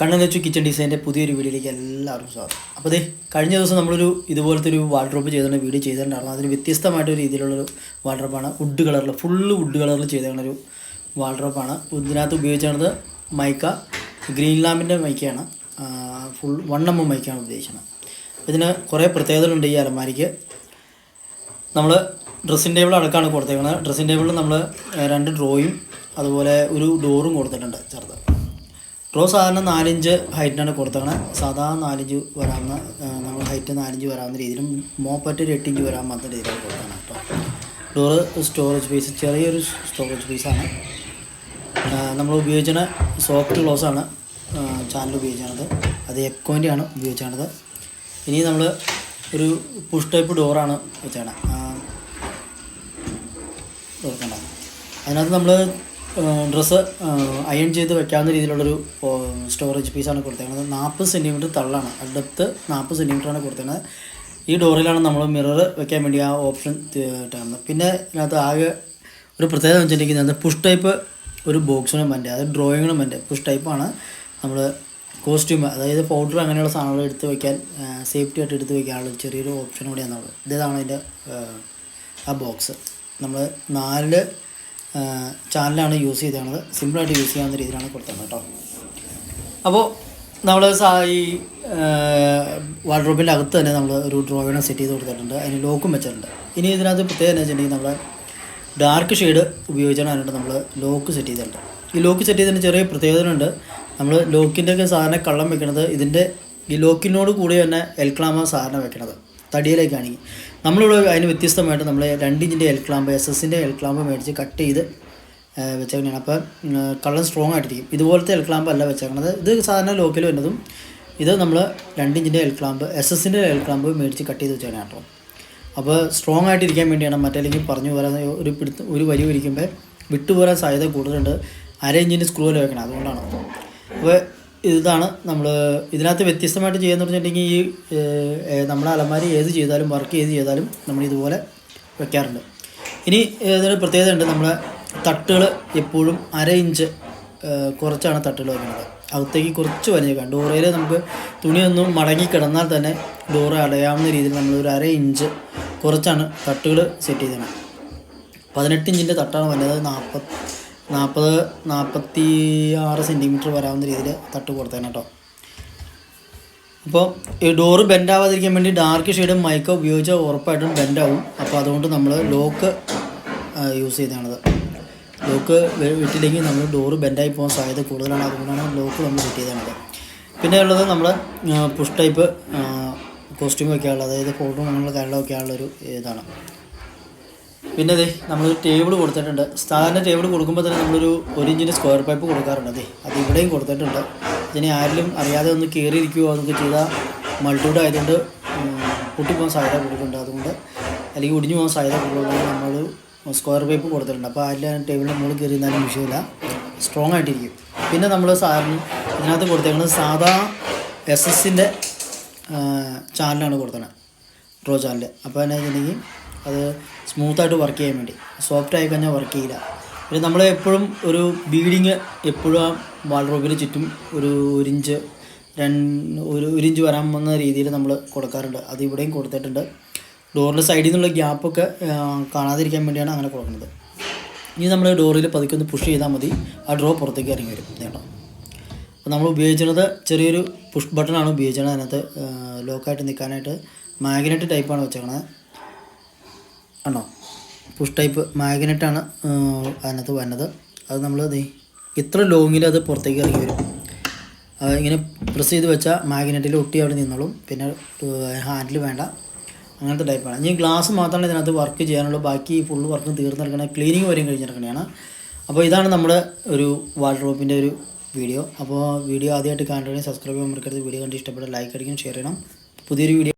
കണ്ണൻ വെച്ചു കിച്ചൺ ഡിസൈന്റെ പുതിയൊരു വീഡിയോയിലേക്ക് എല്ലാവർക്കും സ്വാഗതം. അപ്പോൾ ദേ കഴിഞ്ഞ ദിവസം നമ്മളൊരു ഇതുപോലത്തെ ഒരു വാർഡ്രോപ്പ് ചെയ്തുകൊണ്ട് വീഡിയോ ചെയ്തിട്ടുണ്ടായിരുന്നു. അതിന് വ്യത്യസ്തമായിട്ട് രീതിയിലുള്ളൊരു വാർഡ്രോപ്പാണ് വുഡ് കളറിൽ ഫുള്ള് വുഡ് കളറിൽ ചെയ്തേക്കുന്ന ഒരു വാർഡ്രോപ്പാണ് ഇതിനകത്ത് ഉപയോഗിച്ചത് മൈക്ക ഗ്രീൻ ലാമ്പിന്റെ മൈക്കയാണ്. ഫുൾ വൺ എം എം മൈക്കാണ് ഉദ്ദേശിക്കുന്നത്. ഇതിന് കുറേ പ്രത്യേകതകളുണ്ട് ഈ അലമാരിക്ക്. നമ്മൾ ഡ്രസ്സിംഗ് ടേബിൾ അടക്കമാണ് കൊടുത്തേക്കുന്നത്. ഡ്രസ്സിംഗ് ടേബിളിൽ നമ്മൾ രണ്ട് ഡ്രോയും അതുപോലെ ഒരു ഡോറും കൊടുത്തിട്ടുണ്ട് ചെറുത്. ഡ്രോ സാധാരണ നാലിഞ്ച് ഹൈറ്റിനാണ് കൊടുത്തേക്കണത് സാധാരണ നാലിഞ്ച് വരാവുന്ന നമ്മൾ ഹൈറ്റ് നാലിഞ്ച് വരാവുന്ന രീതിയിലും മോപ്പറ്റ് ഒരു എട്ടിഞ്ച് വരാൻ മാത്രം രീതിയിലാണ് കൊടുത്തേക്കണം കേട്ടോ ഡോറ് സ്റ്റോറേജ് പീസ് ചെറിയൊരു സ്റ്റോറേജ് പീസാണ് നമ്മൾ ഉപയോഗിക്കുന്ന സോഫ്റ്റ് ക്ലോസാണ് ചാനൽ ഉപയോഗിക്കുന്നത് അത് എക്കോന്റെ ആണ് ഇനി നമ്മൾ ഒരു പുഷ് ടൈപ്പ് ഡോറാണ് വെച്ചാണ് അതിനകത്ത് നമ്മൾ ഡ്രസ്സ് അയൺ ചെയ്ത് വെക്കാവുന്ന രീതിയിലുള്ളൊരു സ്റ്റോറേജ് പീസാണ് കൊടുത്തേക്കുന്നത് നാൽപ്പത് സെന്റിമീറ്റർ തള്ളാണ്. അടുത്ത് നാൽപ്പത് സെന്റിമീറ്ററാണ് കൊടുത്തേക്കുന്നത് ഈ ഡോറിലാണ് നമ്മൾ മിറർ വെക്കാൻ വേണ്ടി ആ ഓപ്ഷൻ ഇട്ടാണ് പിന്നെ ഇതിനകത്ത് ആകെ ഒരു പ്രത്യേകത വെച്ചിട്ടുണ്ടെങ്കിൽ പുഷ് ടൈപ്പ് ഒരു ബോക്സിനും വേണ്ടി അത് ഡ്രോയിങ്ങിനും വേണ്ടി. പുഷ് ടൈപ്പാണ് നമ്മൾ കോസ്റ്റ്യൂം അതായത് പൗഡർ അങ്ങനെയുള്ള സാധനങ്ങൾ എടുത്ത് വയ്ക്കാൻ സേഫ്റ്റി ആയിട്ട് എടുത്ത് വയ്ക്കാനുള്ള ചെറിയൊരു ഓപ്ഷൻ കൂടിയാണ് നമ്മൾ ഇതാണ് അതിന്റെ ആ ബോക്സ് നമ്മൾ നാല് ചാനലാണ് യൂസ് ചെയ്തത് സിമ്പിളായിട്ട് യൂസ് ചെയ്യാവുന്ന രീതിയിലാണ് കൊടുത്തത് കേട്ടോ. അപ്പോൾ നമ്മൾ ഈ വാർഡ്രോബിന്റെ അകത്ത് തന്നെ നമ്മൾ ഒരു ഡ്രോയിനെ സെറ്റ് ചെയ്ത് കൊടുത്തിട്ടുണ്ട്. അതിന് ലോക്കും വെച്ചിട്ടുണ്ട്. ഇനി ഇതിനകത്ത് പ്രത്യേകത എന്ന് വെച്ചിട്ടുണ്ടെങ്കിൽ നമ്മൾ ഡാർക്ക് ഷെയ്ഡ് ഉപയോഗിച്ചാണ് നമ്മൾ ലോക്ക് സെറ്റ് ചെയ്തിട്ടുണ്ട്. ഈ ലോക്ക് സെറ്റ് ചെയ്തതിന് ചെറിയ പ്രത്യേകതയുണ്ട് നമ്മൾ ലോക്കിന്റെ ഒക്കെ സാധാരണ കള്ളം വെക്കുന്നത് ഇതിന്റെ ഈ ലോക്കിനോട് കൂടി തന്നെ എൽക്ലാമ സാധാരണ വെക്കണത്. തടിയിലേക്കാണെങ്കിൽ നമ്മളിവിടെ അതിന് വ്യത്യസ്തമായിട്ട് നമ്മൾ രണ്ട് ഇഞ്ചിന്റെ എൽ എസ് എസിന്റെ എൽ ക്ലാമ്പ് മേടിച്ച് കട്ട് ചെയ്ത് വെച്ചേക്കണം അപ്പോൾ കള്ളൻ സ്ട്രോങ് ആയിട്ടിരിക്കും. ഇതുപോലത്തെ എൽ ക്ലാമ്പ് അല്ല വെച്ചേക്കണത്. ഇത് സാധാരണ ലോക്കൽ വരുന്നതും ഇത് നമ്മൾ രണ്ട് ഇഞ്ചിന്റെ എൽ എസ് എസിന്റെ എൽ ക്ലാമ്പ് മേടിച്ച് കട്ട് ചെയ്ത് വെച്ചേക്കണം കേട്ടോ. അപ്പോൾ സ്ട്രോങ് ആയിട്ടിരിക്കാൻ വേണ്ടിയാണ് മറ്റല്ലെങ്കിൽ പറഞ്ഞു പോരാൻ ഒരു പിടുത്ത് ഒരു വരി വലിക്കുമ്പോൾ വിട്ടുപോരാൻ സാധ്യത കൂടുതലുണ്ട്. അര ഇഞ്ചിന്റെ സ്ക്രൂവിൽ വെക്കണം അതുകൊണ്ടാണ്. അപ്പോൾ ഇതാണ് നമ്മൾ ഇതിനകത്ത് വ്യത്യസ്തമായിട്ട് ചെയ്യുന്ന പറഞ്ഞിട്ടുണ്ടെങ്കിൽ ഈ നമ്മുടെ അലമാരി ഏത് ചെയ്താലും വർക്ക് ഏത് ചെയ്താലും നമ്മൾ ഇതുപോലെ വെക്കാറുണ്ട്. ഇനി ഇതിന് പ്രത്യേകത ഉണ്ട്. നമ്മളെ തട്ടുകൾ എപ്പോഴും അര ഇഞ്ച് കുറച്ചാണ് തട്ടുകൾ വെക്കുന്നത് അകത്തേക്ക് കുറച്ച് വലിഞ്ഞേക്കാം ഡോറയിൽ നമുക്ക് തുണിയൊന്നും മടങ്ങി കിടന്നാൽ തന്നെ ഡോറ് അടയാവുന്ന രീതിയിൽ നമ്മൾ ഒരു അര ഇഞ്ച് കുറച്ചാണ് തട്ടുകൾ സെറ്റ് ചെയ്തത് പതിനെട്ട് ഇഞ്ചിന്റെ തട്ടാണ് വന്നത് നാൽപ്പത് നാൽപ്പത് നാൽപ്പത്തി ആറ് സെന്റിമീറ്റർ വരാവുന്ന രീതിയിൽ തട്ട് കൊടുത്തേനെ കേട്ടോ അപ്പോൾ ഈ ഡോറ് ബെൻഡാവാതിരിക്കാൻ വേണ്ടി ഡാർക്ക് ഷെയ്ഡും മൈക്കോ ഉപയോഗിച്ചാൽ ഉറപ്പായിട്ടും ബെൻഡാവും അപ്പോൾ അതുകൊണ്ട് നമ്മൾ ലോക്ക് യൂസ് ചെയ്താണത് ലോക്ക് വിട്ടില്ലെങ്കിൽ നമ്മൾ ഡോറ് ബെൻഡായി പോകാൻ സാധ്യത കൂടുതലാണ്. അതുകൊണ്ടാണ് ലോക്ക് നമ്മൾ സെറ്റ് ചെയ്തതാണത്. പിന്നെ ഉള്ളത് നമ്മൾ പുഷ് ടൈപ്പ് കോസ്റ്റ്യൂം വെക്കാനുള്ള അതായത് ഫോട്ടോ അങ്ങനെയുള്ള കാര്യങ്ങളൊക്കെയുള്ളൊരു ഇതാണ്. പിന്നെ അതെ നമ്മൾ ടേബിൾ കൊടുത്തിട്ടുണ്ട്. സാധാരണ ടേബിൾ കൊടുക്കുമ്പോൾ തന്നെ നമ്മളൊരു ഒരു ഇഞ്ചിന്റെ സ്ക്വയർ പൈപ്പ് കൊടുക്കാറുണ്ട്. അതെ അത് ഇവിടെയും കൊടുത്തിട്ടുണ്ട്. ഇതിനെ ആരിലും അറിയാതെ ഒന്ന് കയറിയിരിക്കുകയോ അതൊക്കെ ചെയ്താൽ മൾട്ടൂഡ് ആയതുകൊണ്ട് പൊട്ടിപ്പോകാൻ സാധ്യത കൊടുക്കുന്നുണ്ട് അതുകൊണ്ട് അല്ലെങ്കിൽ ഒടിഞ്ഞു പോകാൻ സാധ്യത കൊടുക്കുന്നുണ്ട് നമ്മൾ സ്ക്വയർ പൈപ്പ് കൊടുത്തിട്ടുണ്ട്. അപ്പോൾ ആരിലും ടേബിളിന്റെ മുകളിൽ കയറി വിഷയമില്ല. സ്ട്രോങ് ആയിട്ടിരിക്കും. പിന്നെ നമ്മൾ സാധാരണ ഇതിനകത്ത് കൊടുത്തേക്കുന്നത് സാധാ എസ് എസിന്റെ ചാനലാണ് കൊടുത്തത് ഡ്രോ ചാനൽ അപ്പോൾ എന്നാ വെച്ചിട്ടുണ്ടെങ്കിൽ അത് സ്മൂത്തായിട്ട് വർക്ക് ചെയ്യാൻ വേണ്ടി. സോഫ്റ്റ് ആയി കഴിഞ്ഞാൽ വർക്ക് ചെയ്യില്ല. പിന്നെ നമ്മൾ എപ്പോഴും ഒരു ബീഡിങ് എപ്പോഴും ആ വാൾറോബിന് ചുറ്റും ഒരു ഒരു ഇഞ്ച് രണ്ട് ഒരു ഒരു ഇഞ്ച് വരാൻ വന്ന രീതിയിൽ നമ്മൾ കൊടുക്കാറുണ്ട്. അത് ഇവിടെയും കൊടുത്തിട്ടുണ്ട്. ഡോറിന്റെ സൈഡിൽ നിന്നുള്ള ഗ്യാപ്പൊക്കെ കാണാതിരിക്കാൻ വേണ്ടിയാണ് അങ്ങനെ കൊടുക്കുന്നത്. ഇനി നമ്മൾ ഡോറിൽ പതുക്കെ ഒന്ന് പുഷ് ചെയ്താൽ മതി. ആ ഡ്രോ പുറത്തേക്ക് ഇറങ്ങി വരും. കേട്ടോ അപ്പോൾ നമ്മൾ ഉപയോഗിക്കുന്നത് ചെറിയൊരു പുഷ് ബട്ടണാണ് ഉപയോഗിച്ചത് അതിനകത്ത് ലോക്കായിട്ട് നിൽക്കാനായിട്ട് മാഗ്നറ്റ് ടൈപ്പാണ് വെച്ചേക്കണത്. ആണോ? പുഷ് ടൈപ്പ് മാഗ്നറ്റാണ് അതിനകത്ത് വരുന്നത്. അത് നമ്മൾ ഇത്ര ലോങ്ങിൽ അത് പുറത്തേക്ക് ഇറങ്ങി വരും. ഇങ്ങനെ പ്രസ് ചെയ്ത് വെച്ചാൽ മാഗ്നറ്റിൽ ഒട്ടി അവിടെ നിന്നോളും. പിന്നെ ഹാൻഡിൽ വേണ്ട. അങ്ങനത്തെ ടൈപ്പാണ് ഇനി ഗ്ലാസ് മാത്രമാണ് ഇതിനകത്ത് വർക്ക് ചെയ്യാനുള്ളൂ. ബാക്കി ഫുള്ള് വർക്ക് തീർന്നെടുക്കണ ക്ലീനിങ് വരെയും കഴിഞ്ഞിറക്കണതാണ് അപ്പോൾ ഇതാണ് നമ്മുടെ ഒരു വാൾഡ്രോപ്പിന്റെ ഒരു വീഡിയോ അപ്പോൾ വീഡിയോ ആദ്യമായിട്ട് കാണുകയാണെങ്കിൽ സബ്സ്ക്രൈബ് ചെയ്യാൻ മറക്കരുത്. വീഡിയോ കണ്ട് ഇഷ്ടപ്പെട്ട ലൈക്ക് അടിക്കണം ഷെയർ ചെയ്യണം. പുതിയൊരു വീഡിയോ